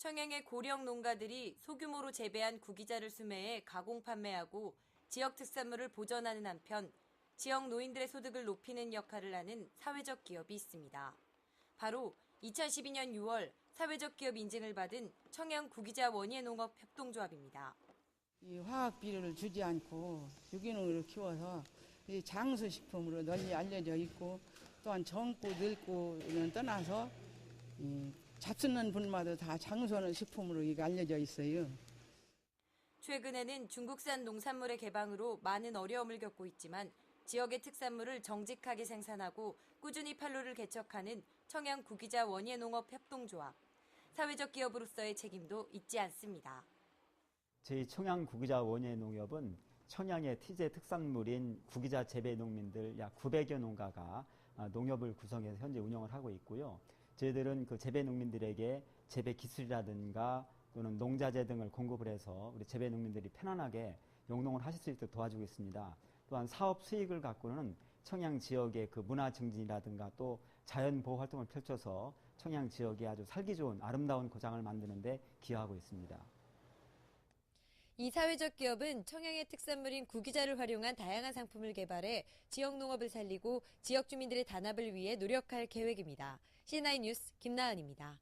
청양의 고령 농가들이 소규모로 재배한 구기자를 수매해 가공 판매하고 지역 특산물을 보전하는 한편 지역 노인들의 소득을 높이는 역할을 하는 사회적 기업이 있습니다. 바로 2012년 6월 사회적 기업 인증을 받은 청양 구기자 원예 농업 협동조합입니다. 이 화학 비료를 주지 않고 유기농으로 키워서 이 장수 식품으로 널리 알려져 있고 또한 젊고 늙고는 떠나서 이 잡수는 분마다 다 장수하는 식품으로 이게 알려져 있어요. 최근에는 중국산 농산물의 개방으로 많은 어려움을 겪고 있지만 지역의 특산물을 정직하게 생산하고 꾸준히 판로를 개척하는 청양 구기자 원예농업 협동조합. 사회적 기업으로서의 책임도 잊지 않습니다. 저희 청양 구기자 원예 농협은 청양의 티제 특산물인 구기자 재배 농민들 약 900여 농가가 아, 농협을 구성해서 현재 운영을 하고 있고요. 저희들은 그 재배 농민들에게 재배 기술이라든가 또는 농자재 등을 공급을 해서 우리 재배 농민들이 편안하게 영농을 하실 수 있도록 도와주고 있습니다. 또한 사업 수익을 갖고는 청양 지역의 그 문화 증진이라든가 또 자연 보호 활동을 펼쳐서 청양 지역에 아주 살기 좋은 아름다운 고장을 만드는데 기여하고 있습니다. 이 사회적 기업은 청양의 특산물인 구기자를 활용한 다양한 상품을 개발해 지역 농업을 살리고 지역 주민들의 단합을 위해 노력할 계획입니다. C9 뉴스 김나은입니다.